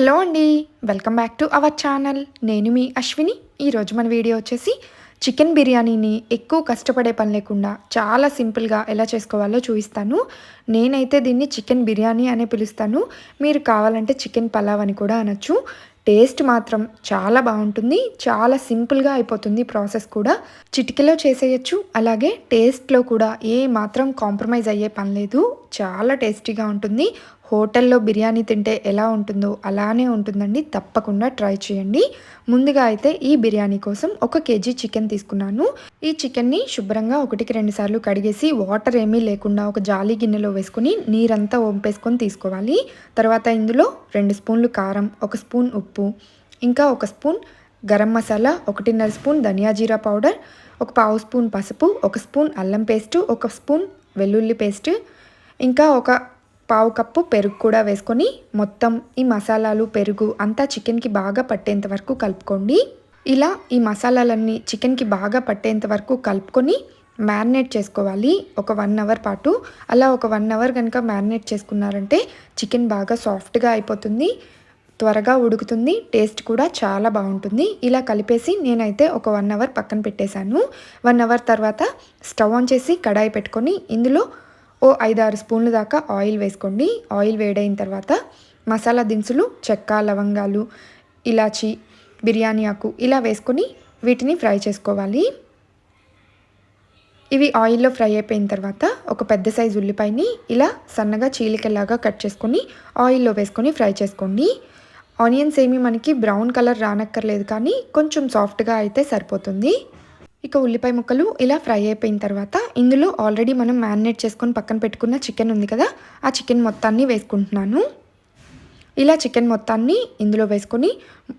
Hello అండి welcome back to our channel. నేను మీ అశ్విని. ఈరోజు మన వీడియో వచ్చేసి చికెన్ బిర్యానీని ఎక్కువ కష్టపడే పని లేకుండా చాలా సింపుల్గా ఎలా చేసుకోవాలో చూపిస్తాను. నేనైతే దీన్ని చికెన్ బిర్యానీ అనే పిలుస్తాను. మీరు కావాలంటే చికెన్ పలావ్ అని కూడా అనొచ్చు. టేస్ట్ మాత్రం చాలా బాగుంటుంది. చాలా సింపుల్గా అయిపోతుంది ప్రాసెస్ కూడా. చిటికలో చేసేయచ్చు. అలాగే టేస్ట్లో కూడా ఏ మాత్రం కాంప్రమైజ్ అయ్యే పని లేదు. చాలా టేస్టీగా ఉంటుంది. హోటల్లో బిర్యానీ తింటే ఎలా ఉంటుందో అలానే ఉంటుందండి. తప్పకుండా ట్రై చేయండి. ముందుగా అయితే ఈ బిర్యానీ కోసం ఒక కేజీ చికెన్ తీసుకున్నాను. ఈ చికెన్ని శుభ్రంగా ఒకటికి రెండు సార్లు కడిగేసి వాటర్ ఏమీ లేకుండా ఒక జాలి గిన్నెలో వేసుకుని నీరంతా వంపేసుకొని తీసుకోవాలి. తర్వాత ఇందులో రెండు స్పూన్లు కారం ఒక స్పూన్ ఉప్పు ఇంకా ఒక స్పూన్ గరం మసాలా ఒకటిన్నర స్పూన్ ధనియా జీరా పౌడర్ ఒక పావు స్పూన్ పసుపు ఒక స్పూన్ అల్లం పేస్టు ఒక స్పూన్ వెల్లుల్లి పేస్ట్ ఇంకా ఒక పావు కప్పు పెరుగు కూడా వేసుకొని మొత్తం ఈ మసాలాలు పెరుగు అంతా చికెన్కి బాగా పట్టేంత వరకు కలుపుకోండి. ఇలా ఈ మసాలాలన్నీ చికెన్కి బాగా పట్టేంత వరకు కలుపుకొని మ్యారినేట్ చేసుకోవాలి. ఒక వన్ అవర్ పాటు. అలా ఒక వన్ అవర్ కనుక మ్యారినేట్ చేసుకున్నారంటే చికెన్ బాగా సాఫ్ట్గా అయిపోతుంది. త్వరగా ఉడుకుతుంది. టేస్ట్ కూడా చాలా బాగుంటుంది. ఇలా కలిపేసి నేనైతే ఒక వన్ అవర్ పక్కన పెట్టేశాను. వన్ అవర్ తర్వాత స్టవ్ ఆన్ చేసి కడాయి పెట్టుకొని ఇందులో ఓ ఐదారు స్పూన్ల దాకా ఆయిల్ వేసుకోండి. ఆయిల్ వేడైన తర్వాత మసాలా దినుసులు చెక్క లవంగాలు ఇలాచి బిర్యానీ ఆకు ఇలా వేసుకొని వీటిని ఫ్రై చేసుకోవాలి. ఇవి ఆయిల్లో ఫ్రై అయిపోయిన తర్వాత ఒక పెద్ద సైజు ఉల్లిపాయని ఇలా సన్నగా చీలికలాగా కట్ చేసుకొని ఆయిల్లో వేసుకొని ఫ్రై చేసుకోండి. ఆనియన్స్ ఏమి మనకి బ్రౌన్ కలర్ రానక్కర్లేదు కానీ కొంచెం సాఫ్ట్గా అయితే సరిపోతుంది. ఇక ఉల్లిపాయ ముక్కలు ఇలా ఫ్రై అయిపోయిన తర్వాత ఇందులో ఆల్రెడీ మనం మ్యారినేట్ చేసుకొని పక్కన పెట్టుకున్న చికెన్ ఉంది కదా ఆ చికెన్ మొత్తాన్ని వేసుకుంటున్నాను. ఇలా చికెన్ మొత్తాన్ని ఇందులో వేసుకొని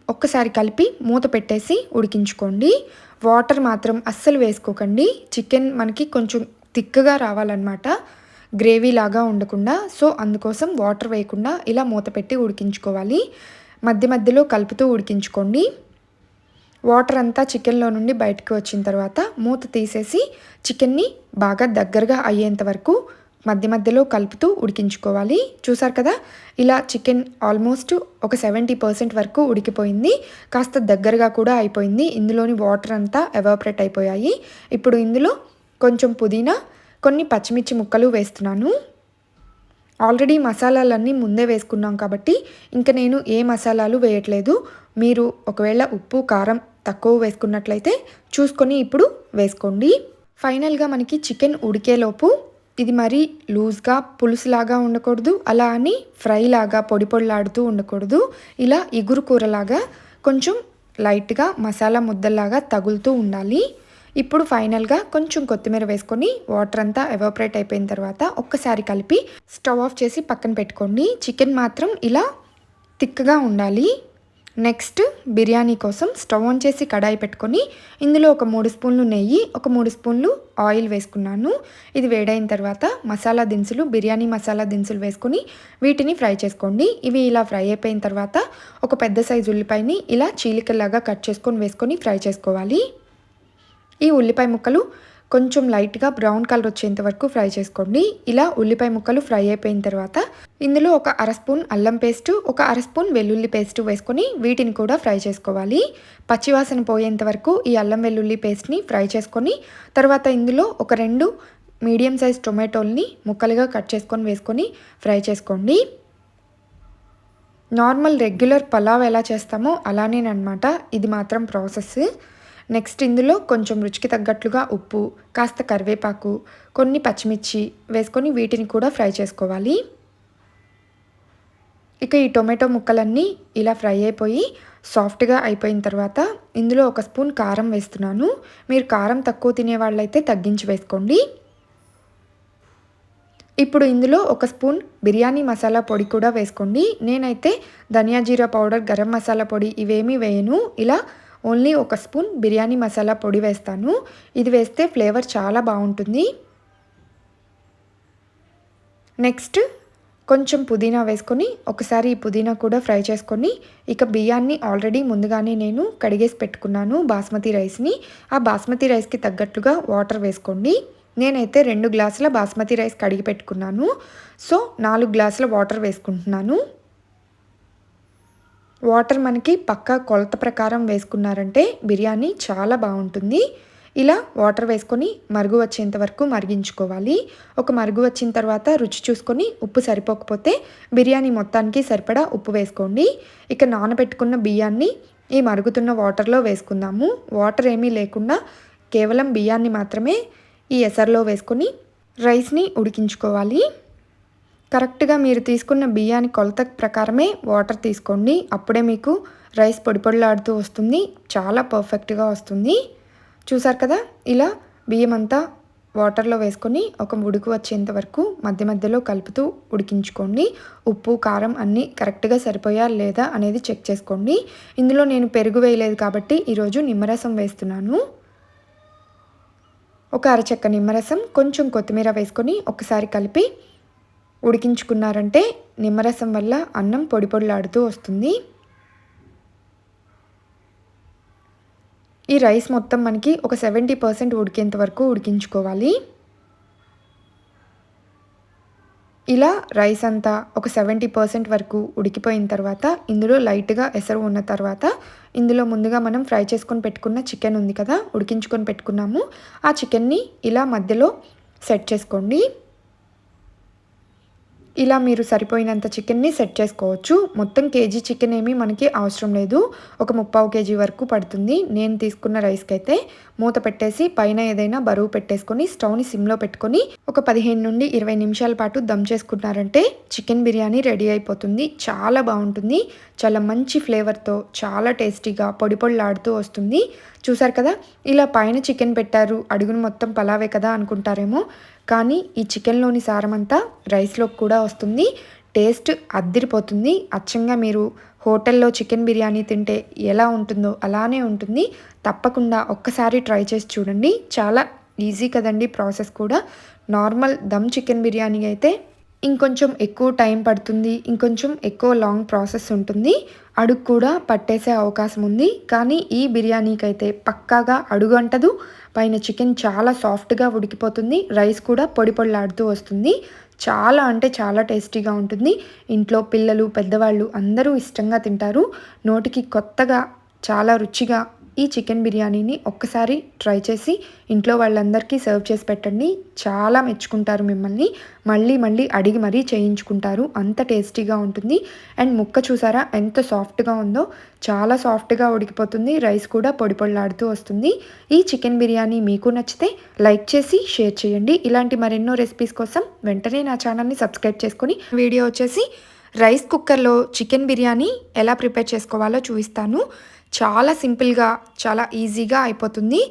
ఒక్కసారి కలిపి మూత పెట్టేసి ఉడికించుకోండి. వాటర్ మాత్రం అస్సలు వేసుకోకండి. చికెన్ మనకి కొంచెం థిక్గా రావాలన్నమాట. గ్రేవీ లాగా ఉండకుండా సో అందుకోసం వాటర్ వేయకుండా ఇలా మూత పెట్టి ఉడికించుకోవాలి. మధ్య మధ్యలో కలుపుతూ ఉడికించుకోండి. వాటర్ అంతా చికెన్లో నుండి బయటకు వచ్చిన తర్వాత మూత తీసేసి చికెన్ని బాగా దగ్గరగా అయ్యేంత వరకు మధ్య మధ్యలో కలుపుతూ ఉడికించుకోవాలి. చూసారు కదా? ఇలా చికెన్ ఆల్మోస్ట్ ఒక సెవెంటీ పర్సెంట్ వరకు ఉడికిపోయింది. కాస్త దగ్గరగా కూడా అయిపోయింది. ఇందులోని వాటర్ అంతా ఎవాపరేట్ అయిపోయాయి. ఇప్పుడు ఇందులో కొంచెం పుదీనా కొన్ని పచ్చిమిర్చి ముక్కలు వేస్తున్నాను. ఆల్రెడీ మసాలాలన్నీ ముందే వేసుకున్నాం కాబట్టి ఇంకా నేను ఏ మసాలాలు వేయట్లేదు. మీరు ఒకవేళ ఉప్పు కారం తక్కువ వేసుకున్నట్లయితే చూసుకొని ఇప్పుడు వేసుకోండి. ఫైనల్గా మనకి చికెన్ ఉడికేలోపు ఇది మరీ లూజ్గా పులుసులాగా ఉండకూడదు అలా అని ఫ్రై లాగా పొడి పొడిలాడుతూ ఉండకూడదు. ఇలా ఇగురు కూరలాగా కొంచెం లైట్గా మసాలా ముద్దలాగా తగులుతూ ఉండాలి. ఇప్పుడు ఫైనల్గా కొంచెం కొత్తిమీర వేసుకొని వాటర్ అంతా ఎవాపరేట్ అయిపోయిన తర్వాత ఒక్కసారి కలిపి స్టవ్ ఆఫ్ చేసి పక్కన పెట్టుకోండి. చికెన్ మాత్రం ఇలా తిక్కగా ఉండాలి. నెక్స్ట్ బిర్యానీ కోసం స్టవ్ ఆన్ చేసి కడాయి పెట్టుకొని ఇందులో ఒక మూడు స్పూన్లు నెయ్యి ఒక మూడు స్పూన్లు ఆయిల్ వేసుకున్నాను. ఇది వేడైన తర్వాత మసాలా దినుసులు బిర్యానీ మసాలా దినుసులు వేసుకొని వీటిని ఫ్రై చేసుకోండి. ఇవి ఇలా ఫ్రై అయిపోయిన తర్వాత ఒక పెద్ద సైజు ఉల్లిపాయని ఇలా చీలికల్లాగా కట్ చేసుకొని వేసుకొని ఫ్రై చేసుకోవాలి. ఈ ఉల్లిపాయ ముక్కలు కొంచెం లైట్గా బ్రౌన్ కలర్ వచ్చేంత వరకు ఫ్రై చేసుకోండి. ఇలా ఉల్లిపాయ ముక్కలు ఫ్రై అయిపోయిన తర్వాత ఇందులో ఒక అర స్పూన్ అల్లం పేస్ట్ ఒక అర స్పూన్ వెల్లుల్లి పేస్ట్ వేసుకొని వీటిని కూడా ఫ్రై చేసుకోవాలి. పచ్చివాసన పోయేంత వరకు ఈ అల్లం వెల్లుల్లి పేస్ట్ని ఫ్రై చేసుకొని తర్వాత ఇందులో ఒక రెండు మీడియం సైజ్ టొమాటోల్ని ముక్కలుగా కట్ చేసుకొని వేసుకొని ఫ్రై చేసుకోండి. నార్మల్ రెగ్యులర్ పలావ్ ఎలా చేస్తామో అలానేనమాట ఇది మాత్రం ప్రాసెస్ నెక్స్ట్ ఇందులో కొంచెం రుచికి తగ్గట్లుగా ఉప్పు కాస్త కరివేపాకు కొన్ని పచ్చిమిర్చి వేసుకొని వీటిని కూడా ఫ్రై చేసుకోవాలి. ఇక ఈ టొమాటో ముక్కలన్నీ ఇలా ఫ్రై అయిపోయి సాఫ్ట్గా అయిపోయిన తర్వాత ఇందులో ఒక స్పూన్ కారం వేస్తున్నాను. మీరు కారం తక్కువ తినే వాళ్ళైతే తగ్గించి వేసుకోండి. ఇప్పుడు ఇందులో ఒక స్పూన్ బిర్యానీ మసాలా పొడి కూడా వేసుకోండి. నేనైతే ధనియా జీరా పౌడర్ గరం మసాలా పొడి ఇవేమీ వేయను. ఇలా ఓన్లీ ఒక స్పూన్ బిర్యానీ మసాలా పొడి వేస్తాను. ఇది వేస్తే ఫ్లేవర్ చాలా బాగుంటుంది. నెక్స్ట్ కొంచెం పుదీనా వేసుకొని ఒకసారి ఈ పుదీనా కూడా ఫ్రై చేసుకొని ఇక బియ్యాన్ని ఆల్రెడీ ముందుగానే నేను కడిగేసి పెట్టుకున్నాను బాస్మతి రైస్ని. ఆ బాస్మతి రైస్కి తగ్గట్లుగా వాటర్ వేసుకోండి. నేనైతే రెండు గ్లాసుల బాస్మతి రైస్ కడిగి పెట్టుకున్నాను. సో నాలుగు గ్లాసుల వాటర్ వేసుకుంటున్నాను. వాటర్ మనకి పక్కా కొలత ప్రకారం వేసుకున్నారంటే బిర్యానీ చాలా బాగుంటుంది. ఇలా వాటర్ వేసుకొని మరుగు వచ్చేంత వరకు మరిగించుకోవాలి. ఒక మరుగు వచ్చిన తర్వాత రుచి చూసుకొని ఉప్పు సరిపోకపోతే బిర్యానీ మొత్తానికి సరిపడా ఉప్పు వేసుకోండి. ఇక నానబెట్టుకున్న బియ్యాన్ని ఈ మరుగుతున్న వాటర్లో వేసుకుందాము. వాటర్ ఏమీ లేకుండా కేవలం బియ్యాన్ని మాత్రమే ఈ ఎసర్లో వేసుకొని రైస్ని ఉడికించుకోవాలి. కరెక్ట్గా మీరు తీసుకున్న బియ్యాన్ని కొలత ప్రకారమే వాటర్ తీసుకోండి. అప్పుడే మీకు రైస్ పొడి పొడిలాడుతూ వస్తుంది. చాలా పర్ఫెక్ట్గా వస్తుంది. చూసారు కదా? ఇలా బియ్యం అంతా వాటర్లో వేసుకొని ఒక ఉడుకు వచ్చేంత వరకు మధ్య మధ్యలో కలుపుతూ ఉడికించుకోండి. ఉప్పు కారం అన్నీ కరెక్ట్గా సరిపోయా లేదా అనేది చెక్ చేసుకోండి. ఇందులో నేను పెరుగు వేయలేదు కాబట్టి ఈరోజు నిమ్మరసం వేస్తున్నాను. ఒక అరచెక్క నిమ్మరసం కొంచెం కొత్తిమీర వేసుకొని ఒకసారి కలిపి ఉడికించుకున్నారంటే నిమ్మరసం వల్ల అన్నం పొడి పొడిలాడుతూ వస్తుంది. ఈ రైస్ మొత్తం మనకి ఒక సెవెంటీ పర్సెంట్ ఉడికేంత వరకు ఉడికించుకోవాలి. ఇలా రైస్ అంతా ఒక సెవెంటీ పర్సెంట్ వరకు ఉడికిపోయిన తర్వాత ఇందులో లైట్గా ఎసరు ఉన్న తర్వాత ఇందులో ముందుగా మనం ఫ్రై చేసుకొని పెట్టుకున్న చికెన్ ఉంది కదా ఉడికించుకొని పెట్టుకున్నాము. ఆ చికెన్ని ఇలా మధ్యలో సెట్ చేసుకోండి. ఇలా మీరు సరిపోయినంత చికెన్ని సెట్ చేసుకోవచ్చు. మొత్తం కేజీ చికెన్ ఏమీ మనకి అవసరం లేదు. ఒక ముప్పావు కేజీ వరకు పడుతుంది. నేను తీసుకున్న రైస్కి అయితే మూత పెట్టేసి పైన ఏదైనా బరువు పెట్టేసుకొని స్టవ్ని సిమ్లో పెట్టుకొని ఒక పదిహేను నుండి ఇరవై నిమిషాల పాటు దమ్ చేసుకున్నారంటే చికెన్ బిర్యానీ రెడీ అయిపోతుంది. చాలా బాగుంటుంది. చాలా మంచి ఫ్లేవర్తో చాలా టేస్టీగా పొడి పొడిలాడుతూ వస్తుంది. చూసారు కదా? ఇలా పైన చికెన్ పెట్టారు. అడుగును మొత్తం పలావే కదా అనుకుంటారేమో. కానీ ఈ చికెన్లోని సారం అంతా రైస్లోకి కూడా వస్తుంది. టేస్ట్ అద్దిరిపోతుంది. అచ్చంగా మీరు హోటల్లో చికెన్ బిర్యానీ తింటే ఎలా ఉంటుందో అలానే ఉంటుంది. తప్పకుండా ఒక్కసారి ట్రై చేసి చూడండి. చాలా ఈజీ కదండి ప్రాసెస్ కూడా. నార్మల్ దమ్ చికెన్ బిర్యానీ అయితే ఇంకొంచెం ఎక్కువ టైం పడుతుంది. ఇంకొంచెం ఎక్కువ లాంగ్ ప్రాసెస్ ఉంటుంది. అడుగు కూడా పట్టేసే అవకాశం ఉంది. కానీ ఈ బిర్యానీకి అయితే పక్కాగా అడుగు అంటదు పైన చికెన్ చాలా సాఫ్ట్గా ఉడికిపోతుంది. రైస్ కూడా పొడి పొడిలాడుతూ వస్తుంది. చాలా అంటే చాలా టేస్టీగా ఉంటుంది. ఇంట్లో పిల్లలు పెద్దవాళ్ళు అందరూ ఇష్టంగా తింటారు. నోటికి కొత్తగా చాలా రుచిగా ఈ చికెన్ బిర్యానీని ఒక్కసారి ట్రై చేసి ఇంట్లో వాళ్ళందరికీ సర్వ్ చేసి పెట్టండి. చాలా మెచ్చుకుంటారు మిమ్మల్ని. మళ్ళీ మళ్ళీ అడిగి మరీ చేయించుకుంటారు. అంత టేస్టీగా ఉంటుంది. అండ్ ముక్క చూసారా? ఎంత సాఫ్ట్గా ఉందో. చాలా సాఫ్ట్గా ఉడికిపోతుంది. రైస్ కూడా పొడి పొడిలాడుతూ వస్తుంది. ఈ చికెన్ బిర్యానీ మీకు నచ్చితే లైక్ చేసి షేర్ చేయండి. ఇలాంటి మరెన్నో రెసిపీస్ కోసం వెంటనే నా ఛానల్ని సబ్స్క్రైబ్ చేసుకొని వీడియో వచ్చేసి రైస్ కుక్కర్లో చికెన్ బిర్యానీ ఎలా ప్రిపేర్ చేసుకోవాలో చూపిస్తాను. చాలా సింపుల్గా చాలా ఈజీగా అయిపోతుంది.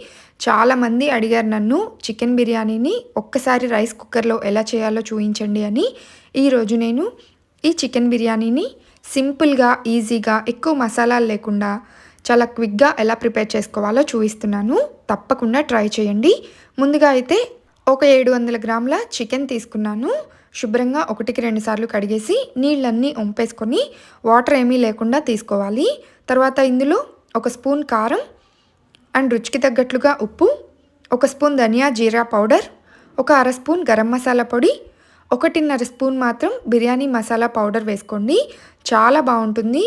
చాలామంది అడిగారు నన్ను చికెన్ బిర్యానీని ఒక్కసారి రైస్ కుక్కర్లో ఎలా చేయాలో చూపించండి అని. ఈరోజు నేను ఈ చికెన్ బిర్యానీని సింపుల్గా ఈజీగా ఎక్కువ మసాలాలు లేకుండా చాలా క్విక్గా ఎలా ప్రిపేర్ చేసుకోవాలో చూపిస్తున్నాను. తప్పకుండా ట్రై చేయండి. ముందుగా అయితే ఒక ఏడు వందల గ్రాముల చికెన్ తీసుకున్నాను. శుభ్రంగా ఒకటికి రెండు సార్లు కడిగేసి నీళ్ళన్నీ ఒంపేసుకొని వాటర్ ఏమీ లేకుండా తీసుకోవాలి. తర్వాత ఇందులో ఒక స్పూన్ కారం అండ్ రుచికి తగ్గట్లుగా ఉప్పు ఒక స్పూన్ ధనియా జీరా పౌడర్ ఒక అర స్పూన్ గరం మసాలా పొడి ఒకటిన్నర స్పూన్ మాత్రం బిర్యానీ మసాలా పౌడర్ వేసుకోండి. చాలా బాగుంటుంది.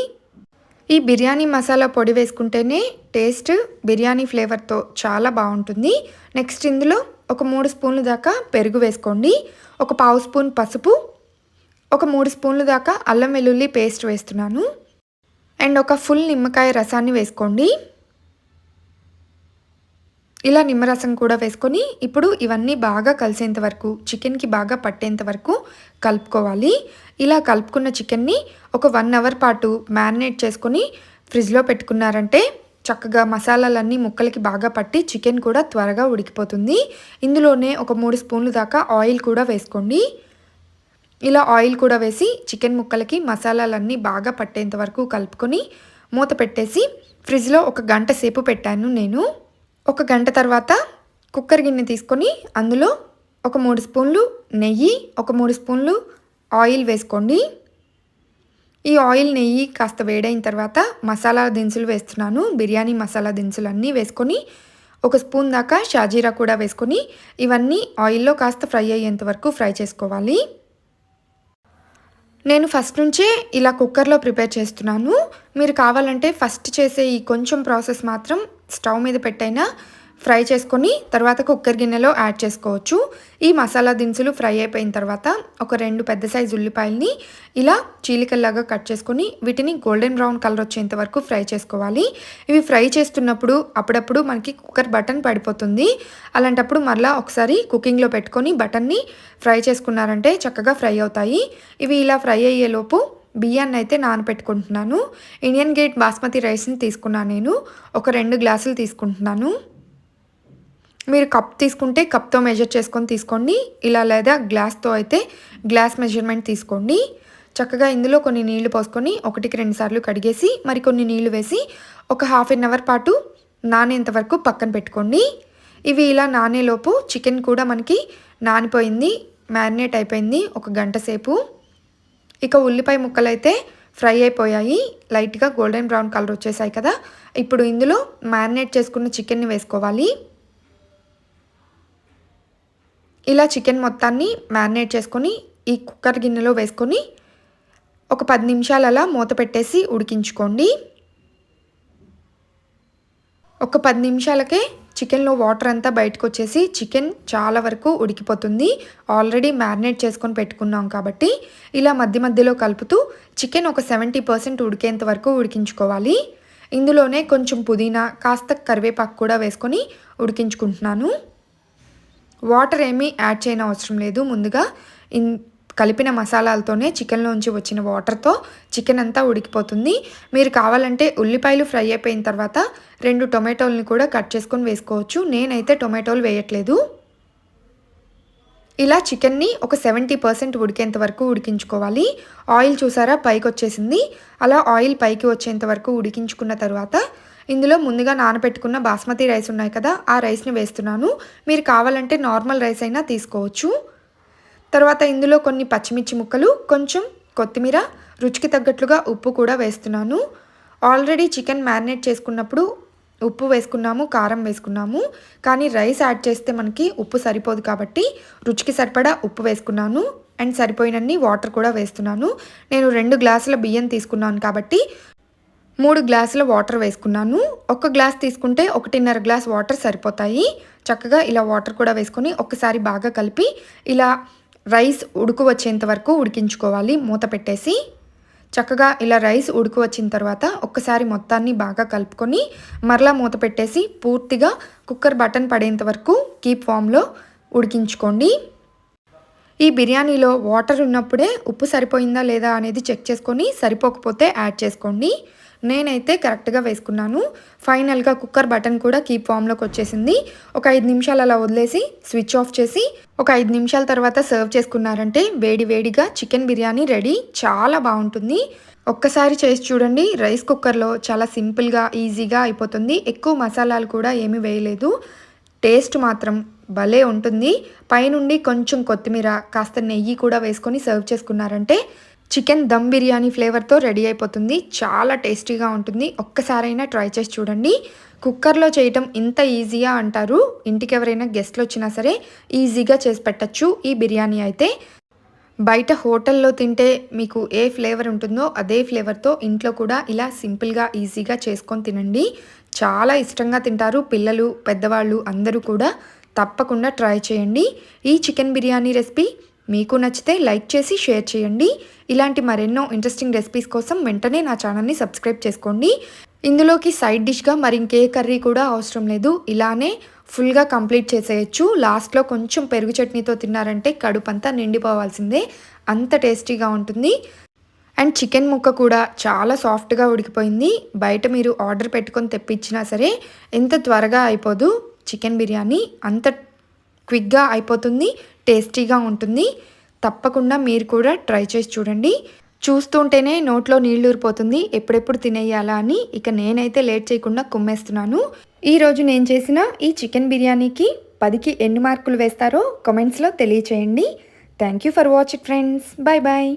ఈ బిర్యానీ మసాలా పొడి వేసుకుంటేనే టేస్ట్ బిర్యానీ ఫ్లేవర్తో చాలా బాగుంటుంది. నెక్స్ట్ ఇందులో ఒక మూడు స్పూన్లు దాకా పెరుగు వేసుకోండి. ఒక పావు స్పూన్ పసుపు ఒక మూడు స్పూన్లు దాకా అల్లం వెల్లుల్లి పేస్ట్ వేస్తున్నాను. అండ్ ఒక ఫుల్ నిమ్మకాయ రసాన్ని వేసుకోండి. ఇలా నిమ్మరసం కూడా వేసుకొని ఇప్పుడు ఇవన్నీ బాగా కలిసేంత వరకు చికెన్కి బాగా పట్టేంత వరకు కలుపుకోవాలి. ఇలా కలుపుకున్న చికెన్ని ఒక వన్ అవర్ పాటు మ్యారినేట్ చేసుకొని ఫ్రిడ్జ్లో పెట్టుకున్నారంటే చక్కగా మసాలాలన్నీ ముక్కలకి బాగా పట్టి చికెన్ కూడా త్వరగా ఉడికిపోతుంది. ఇందులోనే ఒక మూడు స్పూన్లు దాకా ఆయిల్ కూడా వేసుకోండి. ఇలా ఆయిల్ కూడా వేసి చికెన్ ముక్కలకి మసాలాలన్నీ బాగా పట్టేంత వరకు కలుపుకొని మూత పెట్టేసి ఫ్రిడ్జ్లో ఒక గంట సేపు పెట్టాను నేను. ఒక గంట తర్వాత కుక్కర్ గిన్నె తీసుకొని అందులో ఒక మూడు స్పూన్లు నెయ్యి ఒక మూడు స్పూన్లు ఆయిల్ వేసుకోండి. ఈ ఆయిల్ నెయ్యి కాస్త వేడైన తర్వాత మసాలా దినుసులు వేస్తున్నాను. బిర్యానీ మసాలా దినుసులు అన్నీ వేసుకొని ఒక స్పూన్ దాకా షాజీరా కూడా వేసుకొని ఇవన్నీ ఆయిల్లో కాస్త ఫ్రై అయ్యేంత వరకు ఫ్రై చేసుకోవాలి. నేను ఫస్ట్ నుంచే ఇలా కుక్కర్లో ప్రిపేర్ చేస్తున్నాను. మీరు కావాలంటే ఫస్ట్ చేసే ఈ కొంచెం ప్రాసెస్ మాత్రం స్టవ్ మీద పెట్టైనా ఫ్రై చేసుకొని తర్వాత కుక్కర్ గిన్నెలో యాడ్ చేసుకోవచ్చు. ఈ మసాలా దినుసులు ఫ్రై అయిపోయిన తర్వాత ఒక రెండు పెద్ద సైజు ఉల్లిపాయల్ని ఇలా చీలికల్లాగా కట్ చేసుకొని వీటిని గోల్డెన్ బ్రౌన్ కలర్ వచ్చేంత వరకు ఫ్రై చేసుకోవాలి. ఇవి ఫ్రై చేస్తున్నప్పుడు అప్పుడప్పుడు మనకి కుక్కర్ బటన్ పడిపోతుంది. అలాంటప్పుడు మరలా ఒకసారి కుకింగ్లో పెట్టుకొని బటన్ని ఫ్రై చేసుకున్నారంటే చక్కగా ఫ్రై అవుతాయి. ఇవి ఇలా ఫ్రై అయ్యేలోపు బియ్యాన్ని అయితే నానపెట్టుకుంటున్నాను. ఇండియన్ గేట్ బాస్మతి రైస్ని తీసుకున్నాను నేను. ఒక రెండు గ్లాసులు తీసుకుంటున్నాను. మీరు కప్ తీసుకుంటే కప్తో మెజర్ చేసుకొని తీసుకోండి. ఇలా లేదా గ్లాస్తో అయితే గ్లాస్ మెజర్మెంట్ తీసుకోండి. చక్కగా ఇందులో కొన్ని నీళ్ళు పోసుకొని ఒకటికి రెండు సార్లు కడిగేసి మరికొన్ని నీళ్ళు వేసి ఒక హాఫ్ అన్ అవర్ పాటు నానేంత వరకు పక్కన పెట్టుకోండి. ఇవి ఇలా నానేలోపు చికెన్ కూడా మనకి నానిపోయింది మ్యారినేట్ అయిపోయింది ఒక గంట సేపు. ఇక ఉల్లిపాయ ముక్కలు అయితే ఫ్రై అయిపోయాయి లైట్గా గోల్డెన్ బ్రౌన్ కలర్ వచ్చేసాయి కదా. ఇప్పుడు ఇందులో మ్యారినేట్ చేసుకున్న చికెన్ని వేసుకోవాలి. ఇలా చికెన్ మొత్తాన్ని మ్యారినేట్ చేసుకొని ఈ కుక్కర్ గిన్నెలో వేసుకొని ఒక పది నిమిషాలు అలా మూత పెట్టేసి ఉడికించుకోండి. ఒక పది నిమిషాలకే చికెన్లో వాటర్ అంతా బయటకు వచ్చేసి చికెన్ చాలా వరకు ఉడికిపోతుంది. ఆల్రెడీ మ్యారినేట్ చేసుకొని పెట్టుకున్నాం కాబట్టి ఇలా మధ్య మధ్యలో కలుపుతూ చికెన్ ఒక సెవెంటీ పర్సెంట్ ఉడికేంత వరకు ఉడికించుకోవాలి. ఇందులోనే కొంచెం పుదీనా కాస్త కరివేపాకు కూడా వేసుకొని ఉడికించుకుంటున్నాను. వాటర్ ఏమీ యాడ్ చేయని అవసరం లేదు. ముందుగా ఇన్ కలిపిన మసాలాలతోనే చికెన్లోంచి వచ్చిన వాటర్తో చికెన్ అంతా ఉడికిపోతుంది. మీరు కావాలంటే ఉల్లిపాయలు ఫ్రై అయిపోయిన తర్వాత రెండు టొమాటోల్ని కూడా కట్ చేసుకొని వేసుకోవచ్చు. నేనైతే టొమాటోలు వేయట్లేదు. ఇలా చికెన్ని ఒక సెవెంటీ పర్సెంట్ ఉడికేంత వరకు ఉడికించుకోవాలి. ఆయిల్ చూసారా? పైకి వచ్చేసింది అలా ఆయిల్ పైకి వచ్చేంత వరకు ఉడికించుకున్న తర్వాత ఇందులో ముందుగా నానబెట్టుకున్న బాస్మతి రైస్ ఉన్నాయి కదా ఆ రైస్ని వేస్తున్నాను. మీరు కావాలంటే నార్మల్ రైస్ అయినా తీసుకోవచ్చు. తర్వాత ఇందులో కొన్ని పచ్చిమిర్చి ముక్కలు కొంచెం కొత్తిమీర రుచికి తగ్గట్లుగా ఉప్పు కూడా వేస్తున్నాను. ఆల్రెడీ చికెన్ మ్యారినేట్ చేసుకున్నప్పుడు ఉప్పు వేసుకున్నాము కారం వేసుకున్నాము. కానీ రైస్ యాడ్ చేస్తే మనకి ఉప్పు సరిపోదు కాబట్టి రుచికి సరిపడా ఉప్పు వేసుకున్నాను. అండ్ సరిపోయినన్ని వాటర్ కూడా వేస్తున్నాను. నేను రెండు గ్లాసుల బియ్యం తీసుకున్నాను కాబట్టి మూడు గ్లాసుల వాటర్ వేసుకున్నాను. ఒక గ్లాస్ తీసుకుంటే ఒకటిన్నర గ్లాస్ వాటర్ సరిపోతాయి. చక్కగా ఇలా వాటర్ కూడా వేసుకొని ఒకసారి బాగా కలిపి ఇలా రైస్ ఉడుకు వచ్చేంత వరకు ఉడికించుకోవాలి మూత పెట్టేసి. చక్కగా ఇలా రైస్ ఉడుకు వచ్చిన తర్వాత ఒక్కసారి మొత్తాన్ని బాగా కలుపుకొని మరలా మూత పెట్టేసి పూర్తిగా కుక్కర్ బటన్ పడేంత వరకు కీప్ ఫామ్లో ఉడికించుకోండి. ఈ బిర్యానీలో వాటర్ ఉన్నప్పుడే ఉప్పు సరిపోయిందా లేదా అనేది చెక్ చేసుకొని సరిపోకపోతే యాడ్ చేసుకోండి. నేనైతే కరెక్ట్గా వేసుకున్నాను. ఫైనల్గా కుక్కర్ బటన్ కూడా కీప్ ఫామ్లోకి వచ్చేసింది. ఒక ఐదు నిమిషాలు అలా వదిలేసి స్విచ్ ఆఫ్ చేసి ఒక ఐదు నిమిషాల తర్వాత సర్వ్ చేసుకున్నారంటే వేడి వేడిగా చికెన్ బిర్యానీ రెడీ. చాలా బాగుంటుంది. ఒక్కసారి చేసి చూడండి. రైస్ కుక్కర్లో చాలా సింపుల్గా ఈజీగా అయిపోతుంది. ఎక్కువ మసాలాలు కూడా ఏమీ వేయలేదు. టేస్ట్ మాత్రం భలే ఉంటుంది. పైనుండి కొంచెం కొత్తిమీర కాస్త నెయ్యి కూడా వేసుకొని సర్వ్ చేసుకున్నారంటే చికెన్ దమ్ బిర్యానీ ఫ్లేవర్తో రెడీ అయిపోతుంది. చాలా టేస్టీగా ఉంటుంది. ఒక్కసారైనా ట్రై చేసి చూడండి. కుక్కర్లో చేయటం ఇంత ఈజీగా అంటారు. ఇంటికి ఎవరైనా గెస్ట్లు వచ్చినా సరే ఈజీగా చేసి పెట్టచ్చు ఈ బిర్యానీ అయితే. బయట హోటల్లో తింటే మీకు ఏ ఫ్లేవర్ ఉంటుందో అదే ఫ్లేవర్తో ఇంట్లో కూడా ఇలా సింపుల్గా ఈజీగా చేసుకొని తినండి. చాలా ఇష్టంగా తింటారు పిల్లలు పెద్దవాళ్ళు అందరూ కూడా తప్పకుండా ట్రై చేయండి. ఈ చికెన్ బిర్యానీ రెసిపీ మీకు నచ్చితే లైక్ చేసి షేర్ చేయండి. ఇలాంటి మరెన్నో ఇంట్రెస్టింగ్ రెసిపీస్ కోసం వెంటనే నా ఛానల్ని సబ్స్క్రైబ్ చేసుకోండి. ఇందులోకి సైడ్ డిష్గా మరి ఇంకే కర్రీ కూడా అవసరం లేదు. ఇలానే ఫుల్గా కంప్లీట్ చేసేయచ్చు. లాస్ట్లో కొంచెం పెరుగు చట్నీతో తిన్నారంటే కడుపు అంతా నిండిపోవాల్సిందే. అంత టేస్టీగా ఉంటుంది. అండ్ చికెన్ ముక్క కూడా చాలా సాఫ్ట్గా ఉడికిపోయింది. బయట మీరు ఆర్డర్ పెట్టుకొని తెప్పించినా సరే ఎంత త్వరగా అయిపోదు. చికెన్ బిర్యానీ అంత క్విక్గా అయిపోతుంది. టేస్టీగా ఉంటుంది. తప్పకుండా మీరు కూడా ట్రై చేసి చూడండి. చూస్తుంటేనే నోట్లో నీళ్ళు ఊరిపోతుంది. ఎప్పుడెప్పుడు తినేయాలా అని ఇక నేనైతే లేట్ చేయకుండా కుమ్మేస్తున్నాను. ఈరోజు నేను చేసిన ఈ చికెన్ బిర్యానీకి పదికి ఎన్ని మార్కులు వేస్తారో కమెంట్స్లో తెలియచేయండి. Thank you for it friends bye bye